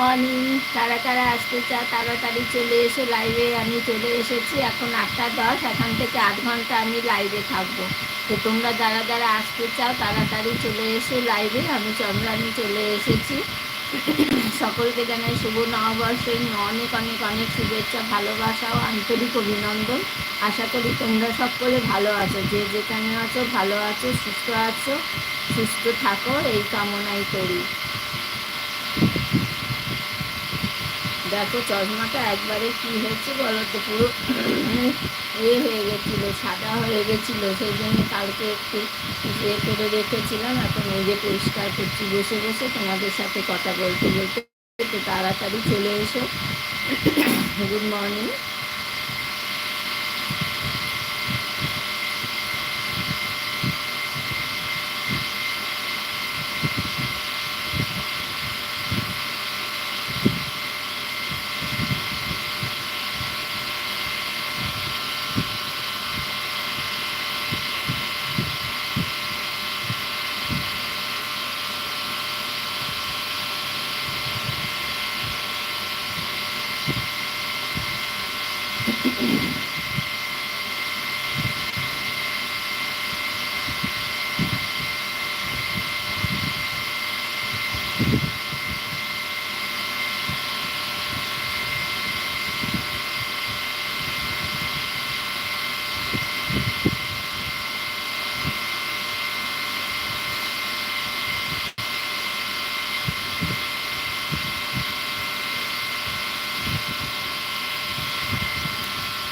Morning তারা তারা আসতে চা তাড়াতাড়ি চলে এসে লাইভে আমি চলে এসেছি। এখন আটটা দশ, এখান থেকে আধ ঘণ্টা আমি লাইভে থাকব। তো তোমরা যারা যারা আসতে চাও, তাড়াতাড়ি চলে এসে লাইভে আমি চন্দ্রানী চলে এসেছি। সকলকে জানাই শুভ নববর্ষের। অনেক অনেক অনেক শুভেচ্ছা, ভালোবাসা ও আন্তরিক অভিনন্দন। আশা করি তোমরা সকলে ভালো আছো। যে যেখানে আছো, ভালো আছো, সুস্থ আছো, সুস্থ থাকো, এই কামনাই করি। দেখো চশমাটা একবারে কি হয়েছে বলো তো? পুরো ইয়ে হয়ে গেছিল, সাদা হয়ে গেছিল, সেই জন্য কালকে একটু ইয়ে করে রেখেছিলাম। এখন নিজে পরিষ্কার করছি, বসে বসে তোমাদের সাথে কথা বলতে বলতে একটু তাড়াতাড়ি চলে এসো। গুড মর্নিং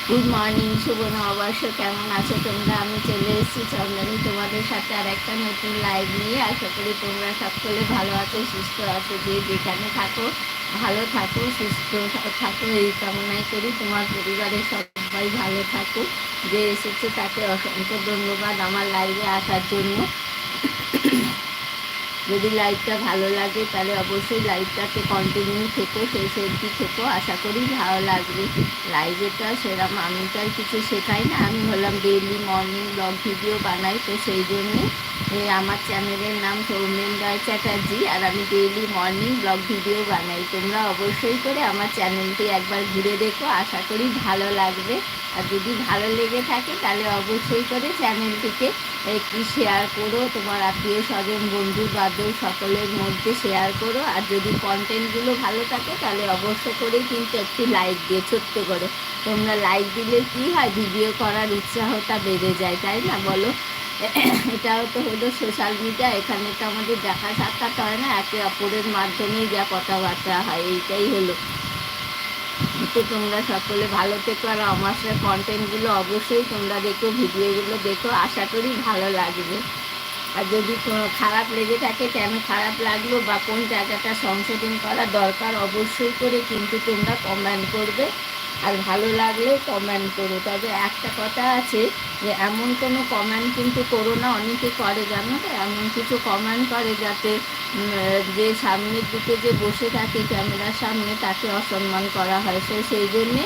গুড মর্নিং শুভ নববর্ষ, কেমন আছো তোমরা? আমি চলে এসেছি চন্দনী তোমাদের সাথে আর একটা নতুন লাইভ নিয়ে। আশা করি তোমরা সকলে ভালো আছো, সুস্থ আছো, যে যেখানে থাকো, ভালো থাকো, সুস্থ থাকো, এই কামনাই করি। তোমার পরিবারের সবাই ভালো থাকো যে এসেছে তাকে অসংখ্য ধন্যবাদ আমার লাইভে আসার জন্য। যদি লাইভটা ভালো লাগে, তাহলে অবশ্যই লাইভটাকে কন্টিনিউ থেকো শেষ অবধি থেকো। আশা করি ভালো লাগবে। লাইভেটা সেরকম আমি তো আর কিছু শেখাই না। আমি হলাম ডেইলি মর্নিং ব্লগ ভিডিও বানাই, তো সেই জন্যে আমার চ্যানেলের নাম সৌমেন রায় চ্যাটার্জি, আর আমি ডেইলি মর্নিং ব্লগ ভিডিও বানাই। তোমরা অবশ্যই করে আমার চ্যানেলটি একবার ঘুরে দেখো। আশা করি ভালো লাগবে। আর যদি ভালো লেগে থাকে তাহলে অবশ্যই করে চ্যানেলটিকে একটু শেয়ার করো। তোমার আত্মীয় স্বজন বন্ধু বান্ধব সকলের মধ্যে শেয়ার করো। আর যদি কন্টেন্টগুলো ভালো থাকে তাহলে অবশ্য করেই কিন্তু একটি লাইক দিয়ে ছোট্ট করে। তোমরা লাইক দিলে কি হয়? ভিডিও করার উৎসাহটা বেড়ে যায়, তাই না? বলো। এটাও তো হলো সোশ্যাল মিডিয়া এখানে তো আমাদের দেখা সাক্ষাৎ হয় না, একে অপরের মাধ্যমেই যা কথাবার্তা হয়, এইটাই হলো। তো তোমরা সকলে ভালো থেকো আর আমার সাথে কন্টেন্টগুলো অবশ্যই তোমরা দেখো, ভিডিওগুলো দেখো, আশা করি ভালো লাগবে। আর যদি খারাপ লেগে থাকে, কেন খারাপ লাগল বা কোন জায়গাটা সংশোধন করা দরকার, অবশ্যই করে কিন্তু তোমরা কমেন্ট করবে। আর ভালো লাগলে কমেন্ট করো। তবে একটা কথা আছে যে, এমন কোনো কমেন্ট কিন্তু করো না। অনেকে করে, জানো তো? এমন কিছু কমেন্ট করে যাতে যে সামনের দিকে যে বসে থাকে ক্যামেরার সামনে, তাকে অসম্মান করা হয়। সে সেই জন্যে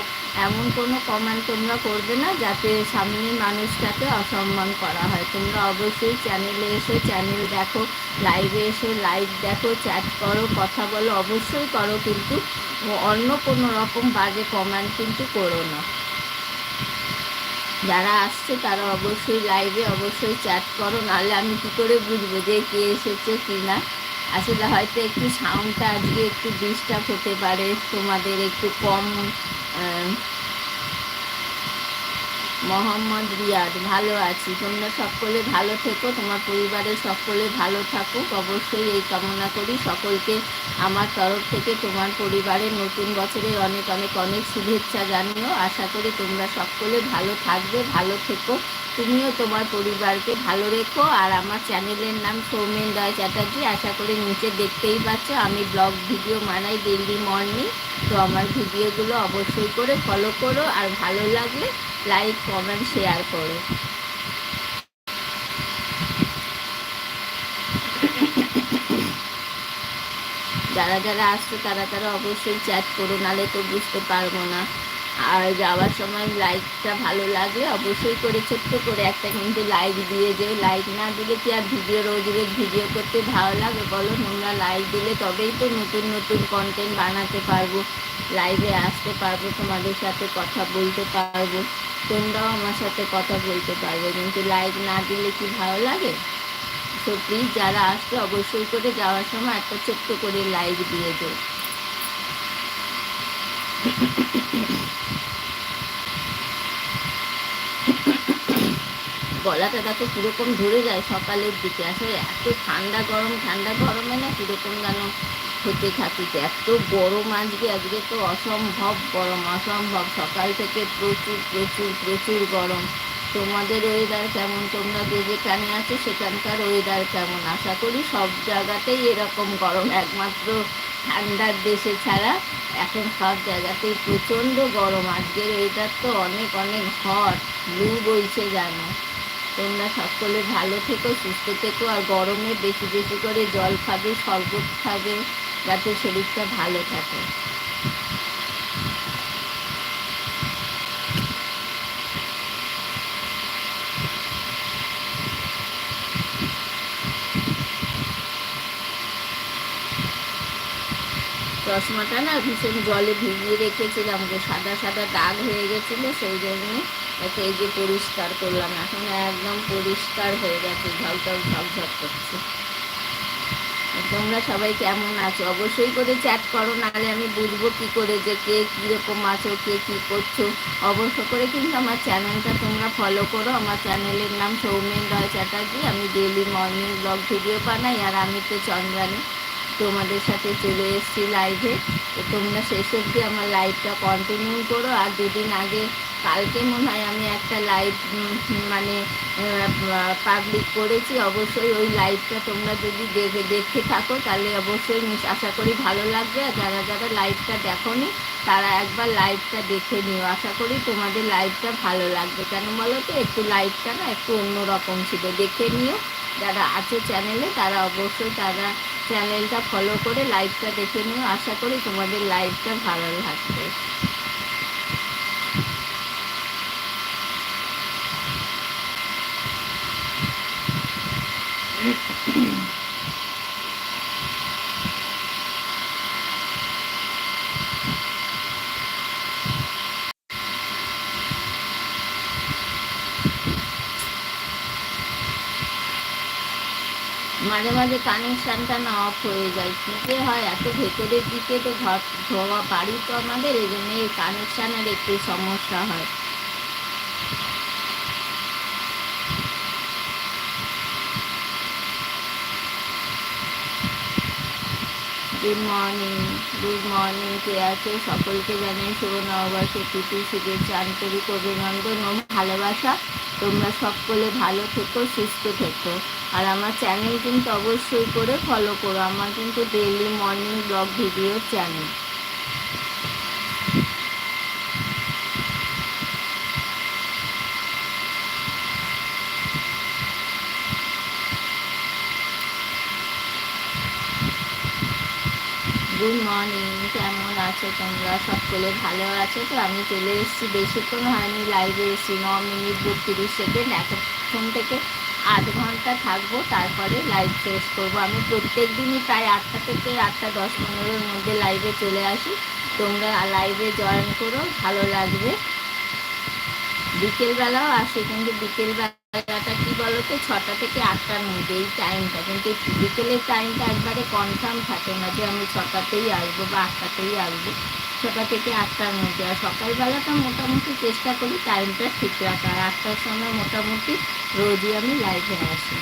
এমন কোনো কমেন্ট তোমরা করবে না, যাতে সামনের মানুষটাকে অসম্মান করা হয়। তোমরা অবশ্যই চ্যানেলে এসো চ্যানেল দেখো লাইভে এসো লাইভ দেখো চ্যাট করো, কথা বলো, অবশ্যই করো কিন্তু অন্য কোনো রকম বাজে কমেন্ট কিন্তু করো না। যারা আসছে তারা অবশ্যই লাইভে অবশ্যই চ্যাট করো, নাহলে আমি কী করে বুঝব যে কে এসেছে কি না? আসলে হয়তো একটু সাউন্ডটা আজকে একটু ডিস্টার্ব হতে পারে, তোমাদের একটু কম মোহাম্মদ রিয়াদ, ভালো আছি। তোমরা সকলে ভালো থেকো, তোমার পরিবারের সকলে ভালো থাকুক অবশ্যই এই কামনা করি সকলকে আমার তরফ থেকে, তোমার পরিবারের নতুন বছরের অনেক অনেক অনেক শুভেচ্ছা জানিও। আশা করি তোমরা সকলে ভালো থাকবে, ভালো থেকো। তুমিও তোমার পরিবারকে ভালো রেখো। আর আমার চ্যানেলের নাম সৌমেন রায় চ্যাটার্জি। আশা করি নিচে দেখতেই পাচ্ছ, আমি ব্লগ ভিডিও বানাই ডেলি মর্নিং তো আমার ভিডিওগুলো অবশ্যই করে ফলো করো। আর ভালো লাগলে লাইক কমেন্ট শেয়ার করো। যারা যারা আসছো, তারা তারা অবশ্যই চ্যাট করো নালে তো বুঝতে পারব না। আর যাওয়ার সময় লাইকটা ভালো লাগলে অবশ্যই করে, ছোট্ট করে একটা কিন্তু লাইক দিয়ে যেও। লাইক না দিলে কি আর ভিডিও রোজ রোজ ভিডিও করতে ভালো লাগে বলো? তোমরা লাইক দিলে তবেই তো নতুন নতুন কন্টেন্ট বানাতে পারব। লাইভে আসতে পারব, তোমাদের সাথে কথা বলতে পারব। তোমরাও আমার সাথে কথা বলতে পারবে, কিন্তু লাইক না দিলে কি ভালো লাগে? তো প্লিজ যারা আসবে, অবশ্যই করে যাওয়ার সময় একটা ছোট্ট করে লাইক দিয়ে দেয় গলাটা দেখো কীরকম ধরে যায় সকালের দিকে। আসলে এত ঠান্ডা গরম, ঠান্ডা গরমে না কীরকম যেন হতে থাকি। এত গরম আজকে আজকে তো অসম্ভব গরম, অসম্ভব। সকাল থেকে প্রচুর প্রচুর প্রচুর গরম। তোমাদের ওয়েদার কেমন? তোমরা যে যেখানে আছো, সেখানকার ওয়েদার কেমন? আশা করি সব জায়গাতেই এরকম গরম। একমাত্র ঠান্ডার দেশে ছাড়া এখন সব জায়গাতেই প্রচণ্ড গরম। আজকের ওয়েদার তো অনেক অনেক হট লু বইছে জানো। তোমরা সকলে ভালো থেকো, সুস্থ থেকো। আর গরমে বেশি বেশি করে জল খাবে, শরবত খাবে। যাতে শরীরটা ভালো থাকে। চশমাটা না ভীষণ জলে ভিজিয়ে রেখেছিলাম যে সাদা সাদা দাগ হয়ে গেছিল, সেই জন্যে একে এই যে পরিষ্কার করলাম। এখন একদম পরিষ্কার হয়ে গেছে ঝকঝক ঝকঝক করছে। তোমরা সবাই কেমন আছো? অবশ্যই করে চ্যাট করো, নাহলে আমি বুঝব কি করে যে কে কীরকম আছো, কে কী করছ। অবশ্য করে কিন্তু আমার চ্যানেলটা তোমরা ফলো করো। আমার চ্যানেলের নাম সৌমেন রয় চ্যাটার্জি। আমি ডেলি মর্নিং ব্লগ ভিডিও বানাই, আর আমি তো চন্দ্রানী। তোমাদের সাথে চলে এসেছি লাইভে তো তোমরা শেষ অবধি আমার লাইভটা কন্টিনিউ করো। আর দুদিন আগে, কালকে মনে হয় আমি একটা লাইভ মানে পাবলিক করেছি। অবশ্যই ওই লাইভটা তোমরা যদি দেখে দেখে থাকো, তাহলে অবশ্যই আশা করি ভালো লাগবে। আর যারা যারা লাইভটা দেখো তারা একবার লাইভটা দেখে নিও। আশা করি তোমাদের লাইভটা ভালো লাগবে। কেন বলো তো? একটু লাইভটা না একটু অন্যরকম ছিল। দেখে নিও। যারা আছে চ্যানেলে তারা অবশ্যই তারা চ্যানেলটা ফলো করে লাইভটা দেখে নিও। আশা করি তোমাদের লাইভটা ভালো লাগবে। মাঝে মাঝে কানেকশানটা না অফ হয়ে যায়। কী যে হয়, এত ভেতরের দিকে তো ঘর ধোয়া বাড়ি তো আমাদের এই জন্য এই কানেকশানের একটু সমস্যা হয়। গুড মর্নিং গুড মর্নিং কে আছে? সকলকে জানাই শুভ নববর্ষে প্রীতি, শুভেচ্ছা, আন্তরিক অভিনন্দন ও ভালোবাসা। তোমরা সকলে ভালো থেকো, সুস্থ থেকো। আর আমার চ্যানেল কিন্তু অবশ্যই করে ফলো করো। আমার কিন্তু daily morning blog video channel good morning আছো, তোমরা সকলে ভালো আছো? তো আমি চলে এসেছি বেশিক্ষণ হয়নি লাইভে এসেছি ন মিনিট বত্রিশ সেকেন্ড এখন থেকে আধ ঘণ্টা থাকব, তারপরে লাইভ শেষ করব। আমি প্রত্যেক দিনই প্রায় আটটা থেকে আটটা দশ পনেরোর মধ্যে লাইভে চলে আসি। তোমরা লাইভে জয়েন করো, ভালো লাগবে। বিকেলবেলাও আসে কিন্তু বিকেলবেলাটা কি বলতো? ছটা থেকে আটটার মধ্যে এই টাইমটা কিন্তু বিকেলের টাইমটা একবারে কনফার্ম থাকে না যে আমি ছটাতেই আসব বা আটটাতেই আসব। ছটা থেকে আটটার মধ্যে। আর সকালবেলাটা মোটামুটি চেষ্টা করি টাইমটা ঠিক রাখার। আটটার সময় মোটামুটি রোজই আমি লাইভে আসি।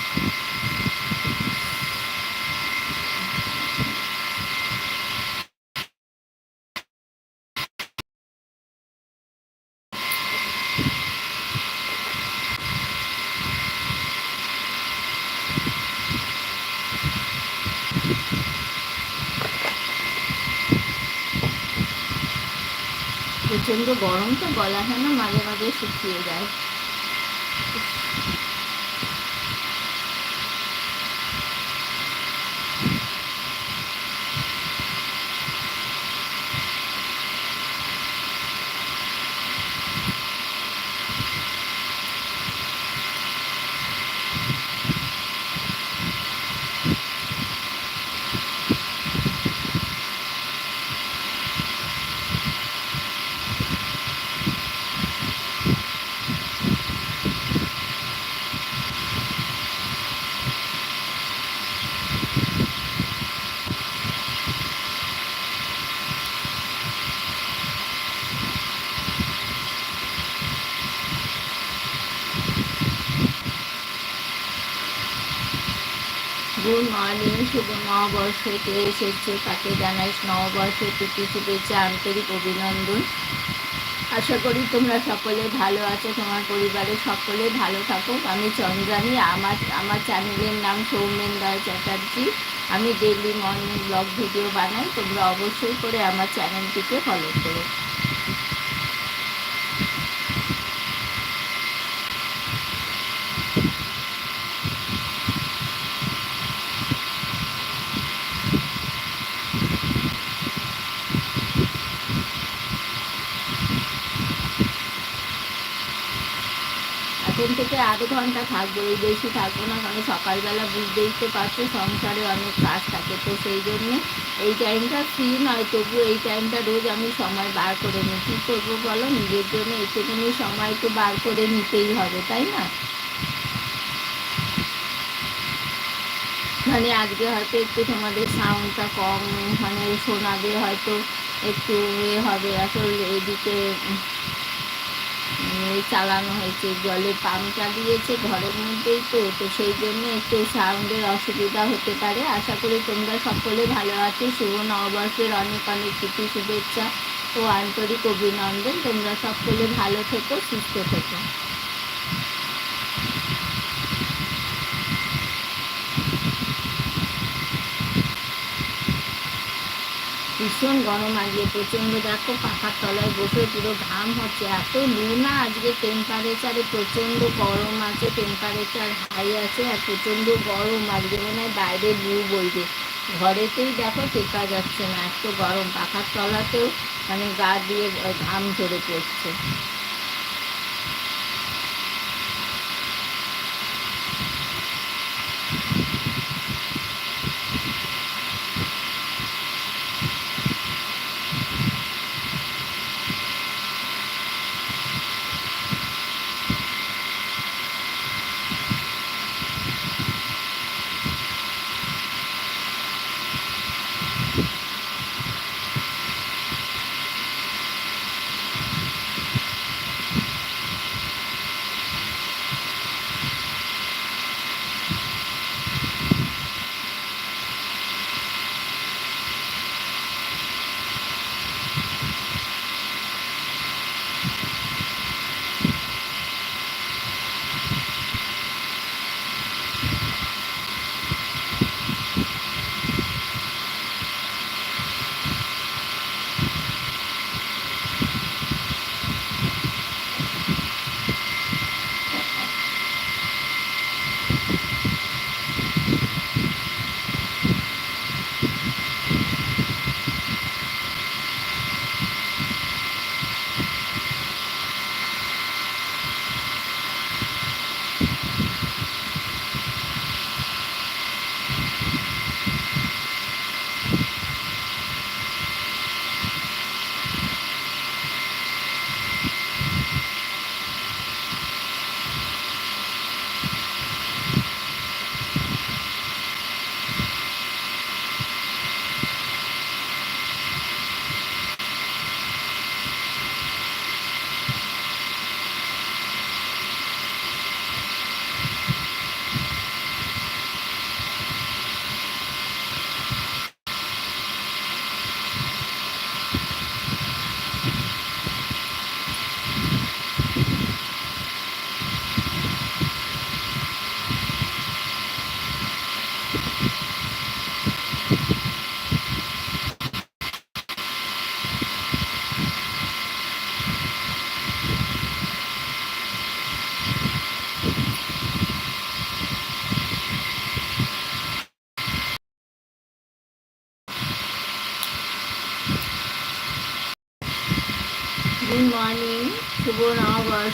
প্রচণ্ড গরম তো গলা যেন মাঝে মাঝে শুকিয়ে যায় গুড মর্নিং শুভ নববর্ষ কে এসেছে তাকে জানাই নববর্ষের প্রীতি, শুভেচ্ছা, আন্তরিক অভিনন্দন। আশা করি তোমরা সকলে ভালো আছো, তোমার পরিবারের সকলে ভালো থাকো। আমি চন্দ্রানী, আমার আমার চ্যানেলের নাম সৌমেন রায় চ্যাটার্জি। আমি ডেইলি মর্নিং ব্লগ ভিডিও বানাই, তোমরা অবশ্যই করে আমার চ্যানেলটিকে ফলো করো। থেকে আধ ঘণ্টা থাকব, এই বেশি থাকব না, কারণ সকালবেলা বুঝতেই তো পারছ সংসারে অনেক কাজ থাকে, তো সেই জন্যে এই টাইমটা ফ্রি নয় তবু এই টাইমটা রোজ আমি সময় বার করে নিই। কী করব বলো? নিজের জন্য একটুখানি সময় তো বার করে নিতেই হবে, তাই না? মানে আজকে হয়তো একটু তোমাদের সাউন্ডটা কম মানে শোনাবে হয়তো একটু এ হবে, আসলে এদিকে চালানো হয়েছে, জলের পাম্প চালিয়েছে ঘরের মধ্যেই তো তো সেই জন্য একটু সাউন্ডের অসুবিধা হতে পারে। আশা করি তোমরা সকলে ভালো আছো, শুভ নববর্ষের অনেক অনেক কিছু শুভেচ্ছা ও আন্তরিক অভিনন্দন। তোমরা সকলে ভালো থেকো, সুস্থ থেকো। ভীষণ গরম আজকে, প্রচণ্ড দেখো পাখার তলায় বসে পুরো ঘাম হচ্ছে, এত লু না আজকে টেম্পারেচারে প্রচণ্ড গরম আছে টেম্পারেচার হাই আছে আর প্রচণ্ড গরম আজকে মনে হয় বাইরে লু বইবে। ঘরেতেই দেখো টেকা যাচ্ছে না, এত গরম, পাখার তলাতেও মানে গা দিয়ে ঘাম ধরে পড়ছে।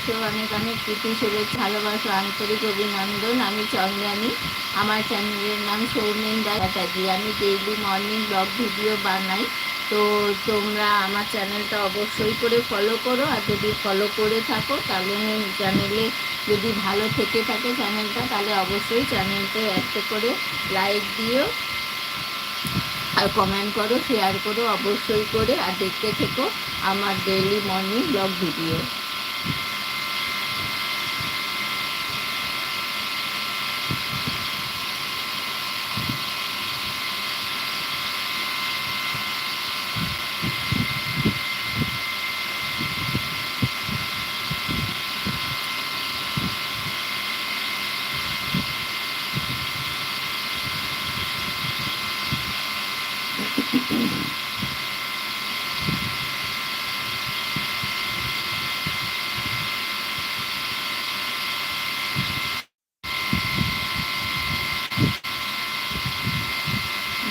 নববর্ষ অনেক অনেক প্রীতি শুভেচ্ছা ভালোবাসা, আন্তরিক অভিনন্দন। আমি চন্দ্রানী। আমার চ্যানেলের নাম সৌমেন চ্যাটার্জি আমি ডেইলি মর্নিং ব্লগ ভিডিও বানাই। তো তোমরা আমার চ্যানেলটা অবশ্যই করে ফলো করো। আর যদি ফলো করে থাকো, তাহলে চ্যানেলে যদি ভালো থেকে থাকে চ্যানেলটা, তাহলে অবশ্যই চ্যানেলটা একটা করে লাইক দিও। আর কমেন্ট করো শেয়ার করো, অবশ্যই করে। আর দেখতে থেকো আমার ডেইলি মর্নিং ব্লগ ভিডিও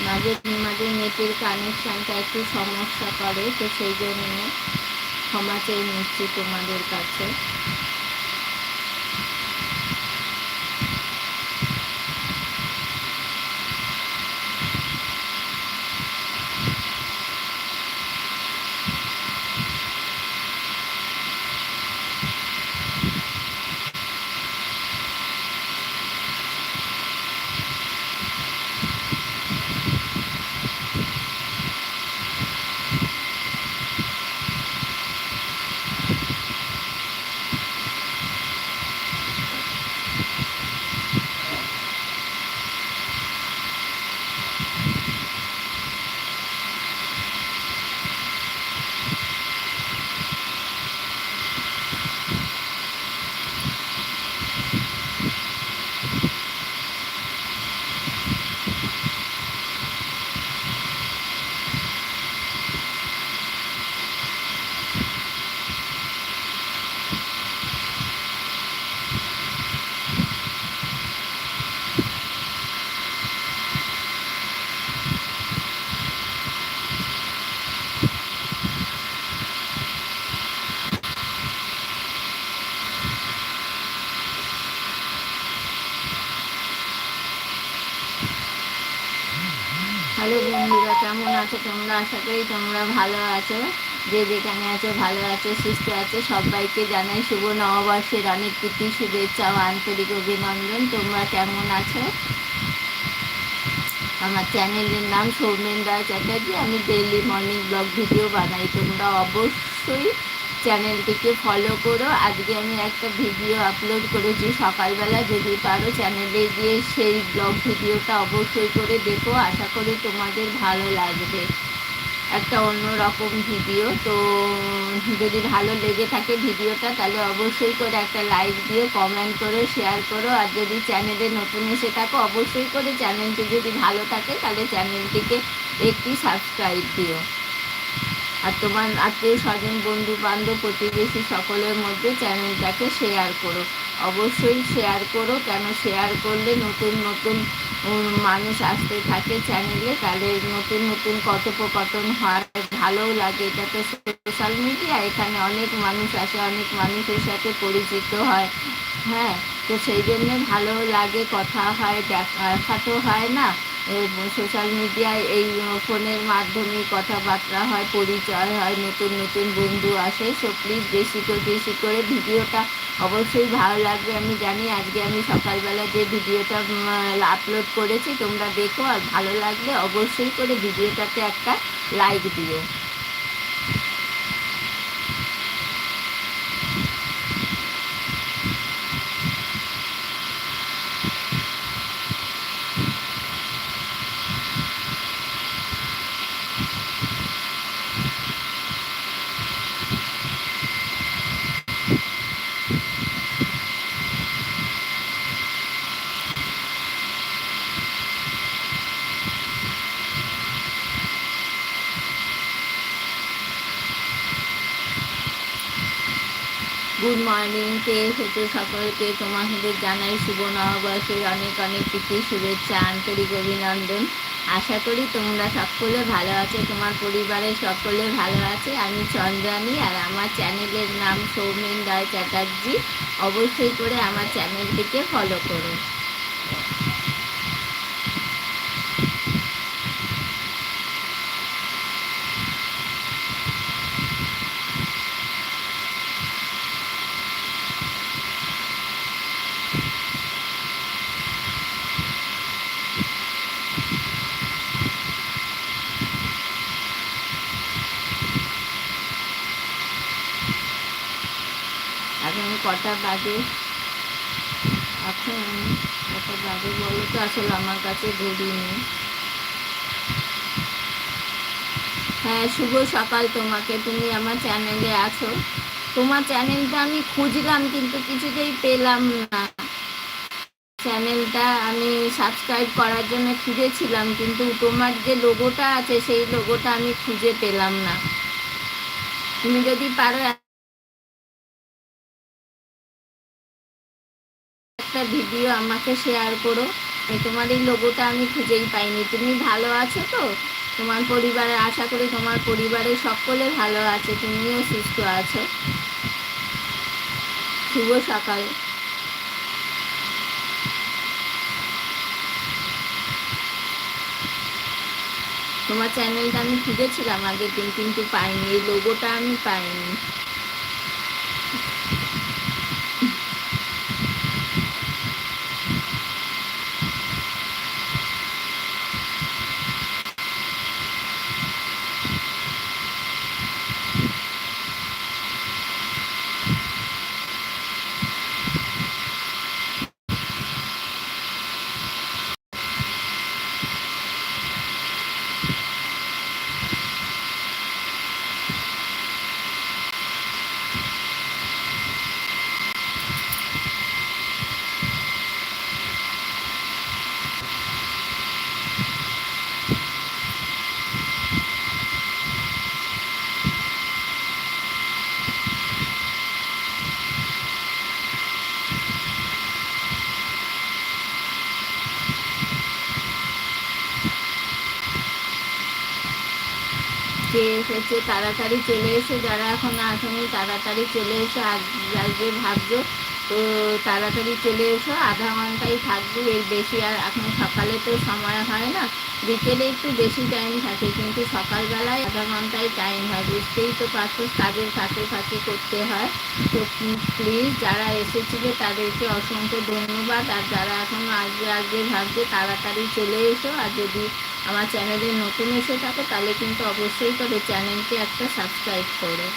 মাঝে মাঝে নেটের কানেকশানটা একটু সমস্যা করে, তো সেই জন্য ক্ষমা চেয়ে নিচ্ছি তোমাদের কাছে। আশা করি তোমরা ভালো আছো। যে যেখানে আছো, ভালো আছো, সুস্থ আছো, সবাইকে জানাই শুভ নববর্ষের অনেক প্রীতি, শুভেচ্ছা ও আন্তরিক অভিনন্দন। তোমরা কেমন আছো? আমার চ্যানেলের নাম সৌমেন রায় চ্যাটার্জি আমি ডেইলি মর্নিং ব্লগ ভিডিও বানাই। তোমরা অবশ্যই চ্যানেলটিকে ফলো করো। আজকে আমি একটা ভিডিও আপলোড করেছি সকালবেলা। যদি পারো চ্যানেলে গিয়ে সেই ব্লগ ভিডিওটা অবশ্যই করে দেখো। আশা করি তোমাদের ভালো লাগবে। একটা অন্য রকম ভিডিও। তো, যদি ভালো লেগে থাকে ভিডিওটা, তাহলে অবশ্যই করে একটা লাইক দিও কমেন্ট করো শেয়ার করো। আর যদি চ্যানেলে নতুন এসে থাকো, অবশ্যই করে চ্যানেলটি যদি ভালো থাকে, তাহলে চ্যানেলটিকে একটি সাবস্ক্রাইব দিও। আর তোমার আত্মীয় স্বজন বন্ধু বান্ধব প্রতিবেশী সকলের মধ্যে চ্যানেলটাকে শেয়ার করো। অবশ্যই শেয়ার করো, কেন শেয়ার করলে নতুন নতুন মানুষ আসতে থাকে চ্যানেলে তাহলে নতুন নতুন কথোপকথন হয়, ভালোও লাগে। এটা তো সোশ্যাল মিডিয়া এখানে অনেক মানুষ আসে, অনেক মানুষের সাথে পরিচিত হয়। হ্যাঁ তো সেই জন্যে ভালোও লাগে, কথা হয় দেখা তো হয় না। সোশ্যাল মিডিয়ায় এই ফোনের মাধ্যমে কথাবার্তা হয়, পরিচয় হয়, নতুন নতুন বন্ধু আসে সো প্লিজ বেশি করে বেশি করে ভিডিওটা অবশ্যই ভালো লাগবে, আমি জানি আজকে আমি সকালবেলা যে ভিডিওটা আপলোড করেছি, তোমরা দেখো, আর ভালো লাগলে অবশ্যই করে ভিডিওটাতে একটা লাইক দিও। গুড মর্নিং কে এসেছে সকলকে তোমাদের জানাই শুভ নববর্ষের অনেক অনেক প্রীতি, শুভেচ্ছা, আন্তরিক অভিনন্দন। আশা করি তোমরা সকলে ভালো আছো, তোমার পরিবারের সকলে ভালো আছে। আমি চন্দ্রানী আর আমার চ্যানেলের নাম সৌমেন রায় চ্যাটার্জি। অবশ্যই করে আমার চ্যানেলটিকে ফলো করো। এখন কটা বাজে। এখন কটা বাজে বলো তো আসলে আমার কাছে ঘড়ি নেই। হ্যাঁ শুভ সকাল তোমাকে। তুমি আমার চ্যানেলে আছো। তোমার চ্যানেলটা আমি খুঁজলাম কিন্তু কিছুতেই পেলাম না। চ্যানেলটা আমি সাবস্ক্রাইব করার জন্য খুঁজেছিলাম কিন্তু তোমার যে লোগোটা আছে, সেই লোগোটা আমি খুঁজে পেলাম না। তুমি যদি পারো একটা ভিডিও আমাকে শেয়ার করো। তোমার এই লোগোটা আমি খুঁজেই পাইনি। তুমি ভালো আছো তো? তোমার পরিবারে, আশা করি তোমার পরিবারের সকলে ভালো আছে। তুমিও সুস্থ আছো। শুভ সকাল। তোমার চ্যানেলটা আমি খুঁজেছিলাম আগের দিন, কিন্তু পাইনি। এই লোগোটা আমি পাইনি। যে এসেছে, তাড়াতাড়ি চলে এসে। যারা এখন আসনি, তাড়াতাড়ি চলে এসো। আসবে ভাবছ, তো তাড়াতাড়ি চলে এসো। আধা ঘন্টাই থাকব, এর বেশি আর এখন সকালে তো সময় হয় না। বিকেলে একটু বেশি টাইম থাকে, কিন্তু সকালবেলায় আধা ঘন্টায় টাইম হয়, বুঝতেই তো পারছ কাজের ফাঁকে ফাঁকে করতে হয়। তো প্লিজ যারা এসেছিলে তাদেরকে অসংখ্য ধন্যবাদ, আর যারা এখনও আগে আগে ভাবছে তাড়াতাড়ি চলে এসো, আর যদি আমার চ্যানেলে নতুন এসে থাকো তাহলে কিন্তু অবশ্যই করে চ্যানেলকে একটা সাবস্ক্রাইব করো।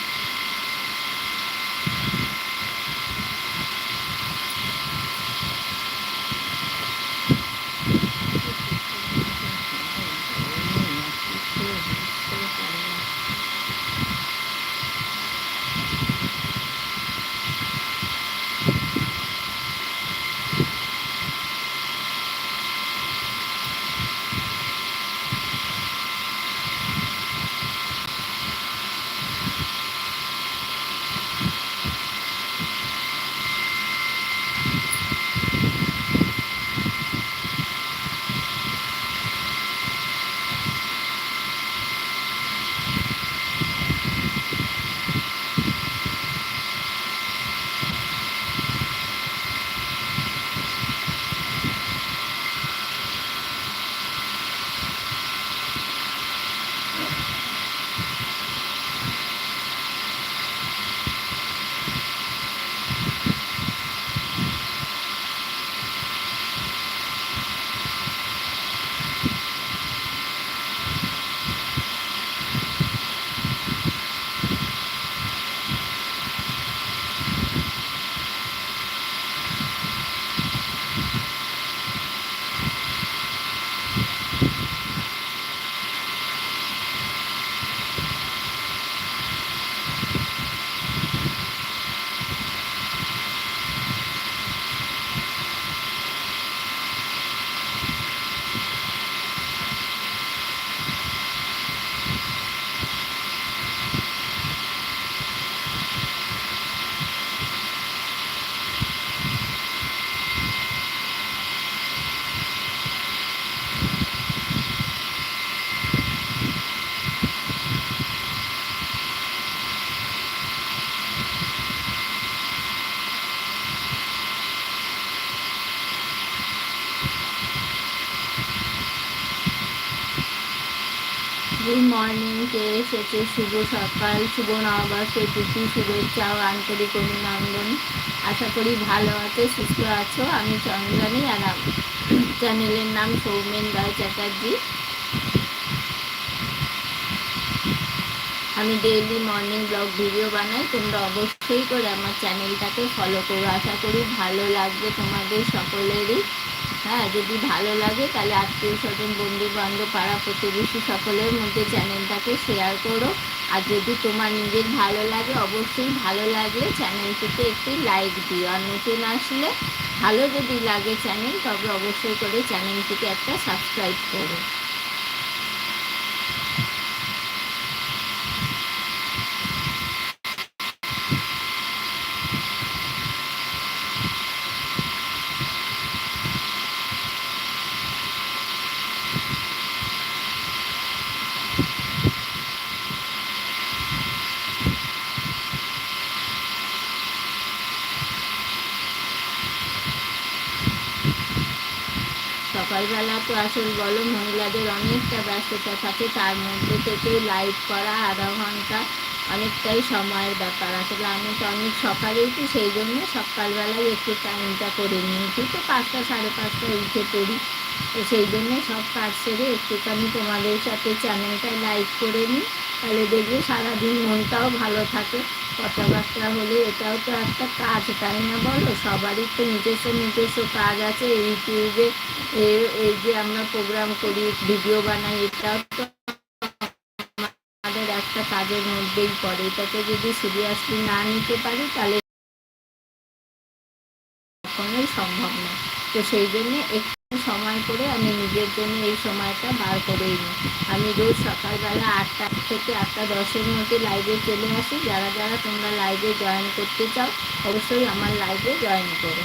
গুড মর্নিং এসেছে? শুভ সকাল, শুভ নববর্ষের প্রীতি, শুভেচ্ছা ও আন্তরিক অভিনন্দন। আশা করি ভালো আছো, সুস্থ আছো। আমি চন্দ্রানী আর চ্যানেলের নাম সৌমেন রায় চ্যাটার্জি। আমি ডেইলি মর্নিং ব্লগ ভিডিও বানাই। তোমরা অবশ্যই করে আমার চ্যানেলটাকে ফলো করো। আশা করি ভালো লাগবে তোমাদের সকলেরই। হ্যাঁ যদি ভালো লাগে তাহলে আত্মীয় স্বজন বন্ধু বান্ধব পাড়া প্রতিবেশী সকলের মধ্যে চ্যানেলটাকে শেয়ার করো। আর যদি তোমার নিজের ভালো লাগে, অবশ্যই ভালো লাগলে চ্যানেলটিতে একটি লাইক দিও। আর নতুন আসলে ভালো যদি লাগে চ্যানেল তবে অবশ্যই করে চ্যানেলটিকে একটা সাবস্ক্রাইব করো সকালবেলা তো আসল বলো মহিলাদের অনেকটা ব্যস্ততা থাকে, তার মধ্যে থেকে লাইভ করা আধা ঘণ্টা অনেকটাই সময়ের ব্যাপার। আসলে আমি তো অনেক সকালে উঠি, সেই জন্য সকালবেলায় একটু টাইমটা করে নিয়েছি তো পাঁচটা, সাড়ে পাঁচটা উঠে পড়ি, তো সেই জন্য সব কাজ সেরে একটুখানি তোমাদের সাথে চ্যানেলটা লাইক করে নিই। তাহলে দেখবে সারাদিন মনটাও ভালো থাকে। কথাবার্তা হলে এটাও তো একটা কাজ, তাই না বলো? সবারই তো নিজস্ব নিজস্ব কাজ আছে। ইউটিউবে এই যে আমরা প্রোগ্রাম করি ভিডিও বানাই, এটাও তো আমাদের একটা কাজের মধ্যেই পড়ে। এটাকে যদি সিরিয়াসলি না নিতে পারি তাহলে কখনোই সম্ভব না। তো সেই জন্যে সময় করে আমি নিজের জন্য এই সময়টা বার করেই নিই। আমি রোজ সকালবেলা আটটা থেকে আটটা দশের মধ্যে লাইভে চলে আসি। যারা যারা তোমরা লাইভে জয়েন করতে চাও, অবশ্যই আমার লাইভে জয়েন করো।